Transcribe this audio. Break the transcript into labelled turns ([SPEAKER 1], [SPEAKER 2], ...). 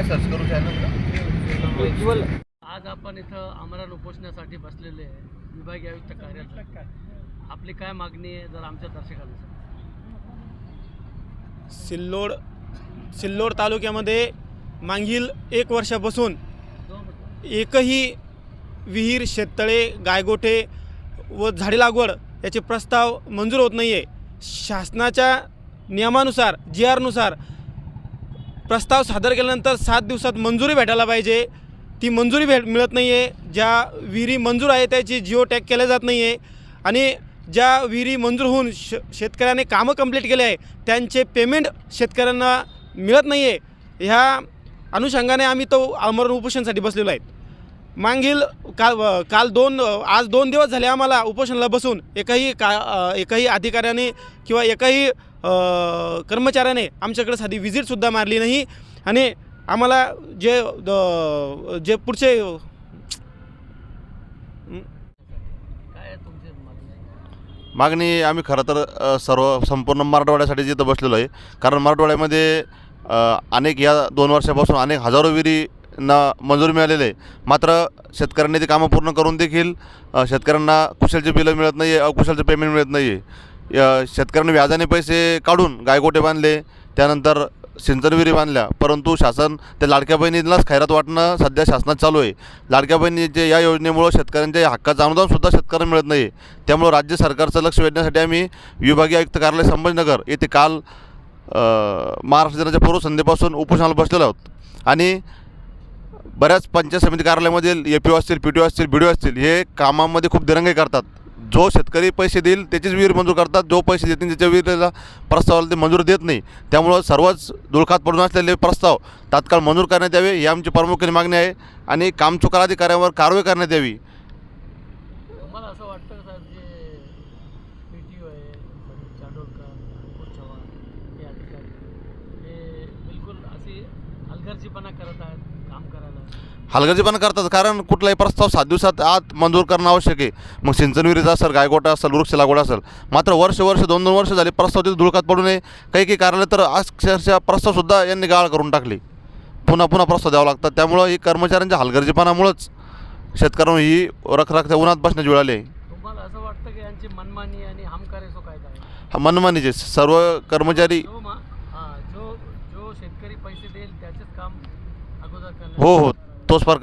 [SPEAKER 1] काय सर्च करू चॅनल
[SPEAKER 2] आज आपण इथं आमरण उपोषणासाठी बसलेले विभागीय आयुक्त कार्यालय. आपली काय मागणी आहे जर आमच्या दर्शकांना.
[SPEAKER 3] सिल्लोड सिल्लोड तालुक्यामध्ये मागील एक वर्षापासून एकही विहीर शेततळे गायगोठे व झाडे लागवड याचे प्रस्ताव मंजूर होत नाही आहे शासनाच्या नियमानुसार जी आरनुसार प्रस्ताव सादर केल्यानंतर सात दिवसात मंजुरी भेटायला पाहिजे. ती मंजुरी भेट मिळत नाही आहे ज्या विहिरी मंजूर आहे त्याची जिओ टॅग केल्या जात नाही आहे आणि ज्या विहिरी मंजूर होऊन श शेतकऱ्याने कामं कंप्लीट केले आहे त्यांचे पेमेंट शेतकऱ्यांना मिळत नाही आहे ह्या अनुषंगाने आम्ही तो आमरण उपोषणासाठी बसलेलो आहेत. मागील काल काल दोन आज दोन दिवस झाले आम्हाला उपोषणाला बसून. एकही का एकही अधिकाऱ्याने किंवा एकही कर्मचाऱ्याने आमच्याकडे साधी विजिटसुद्धा मारली नाही. आणि आम्हाला जे द- जे पुढचे
[SPEAKER 2] मागणी
[SPEAKER 1] आम्ही खरं तर सर्व संपूर्ण मराठवाड्यासाठी जिथं बसलेलो आहे. कारण मराठवाड्यामध्ये अनेक या दोन वर्षापासून अनेक हजारो विहिरींना मंजुरी मिळालेली आहे. मात्र शेतकऱ्यांनी ती कामं पूर्ण करून देखील शेतकऱ्यांना कुशलचे बिलं मिळत नाही आहे अकुशलचे पेमेंट मिळत नाही आहे शेतकऱ्यांनी व्याजाने पैसे काढून गायगोटे बांधले त्यानंतर सिंचनविहिरी बांधल्या. परंतु शासन त्या लाडक्या बहिणींनाच खैरात वाटणं सध्या शासनात चालू आहे. लाडक्या बहिणीचे या योजनेमुळं शेतकऱ्यांच्या हक्काचं अनुदानसुद्धा शेतकऱ्यांना मिळत नाही. त्यामुळं राज्य सरकारचं लक्ष वेधण्यासाठी आम्ही विभागीय आयुक्त कार्यालय संभाजीनगर येथे काल महाराष्ट्र दिनाच्या पूर्वसंध्येपासून उपोषणाला बसलेलो आहोत. आणि बऱ्याच पंचायत समिती कार्यालयामधील ए पी ओ असतील पी टी ओ असतील बी डी ओ असतील हे कामामध्ये खूप दिरंगाई करतात. जो शेतकरी पैसे देईल त्याचीच विहीर मंजूर करतात. जो पैसे देतील त्याच्या विहिरीला प्रस्तावाला ते मंजूर देत नाही. त्यामुळं सर्वच दुळखात पडून असलेले प्रस्ताव तात्काळ मंजूर करण्यात यावे ही आमची प्रामुख्याने मागणी आहे. आणि कामचुकार अधिकाऱ्यावर कारवाई करण्यात यावी
[SPEAKER 2] तुम्हाला असं वाटतं का साहेब जे पी टी ओ आहे सचिन चांडोरकर अंकुश चव्हाण हे अधिकारी हे बिलकुल अशी हलगर्जीपणा करत आहेत काम करायला
[SPEAKER 1] हलगर्जीपणा करतात कारण कुठलाही प्रस्ताव सात दिवसात आत मंजूर करणं आवश्यक आहे. मग सिंचन विहिरीचा असेल गायगोटा असेल वृक्ष लागवड असेल मात्र वर्ष वर्ष दोन दोन वर्ष झाले प्रस्ताव तिथे धुळकात पडू नये. काही काही कार्यालय तर अक्षरशः प्रस्तावसुद्धा यांनी गाळ करून टाकली. पुन्हा पुन्हा प्रस्ताव द्यावा लागतात. त्यामुळं ही कर्मचाऱ्यांच्या हलगर्जीपणामुळंच शेतकऱ्यांना ही रखरख त्या उन्हात बसण्याची वेळ आली आहे.
[SPEAKER 2] तुम्हाला असं वाटतं की यांची मनमानी आणि हमकारे जो कायदा आहे?
[SPEAKER 1] हा मनमानीचे सर्व कर्मचारी
[SPEAKER 2] हां शेतकरी पैसे देईल त्याचेच काम अगोदर
[SPEAKER 1] हो हो. तोच प्रकार.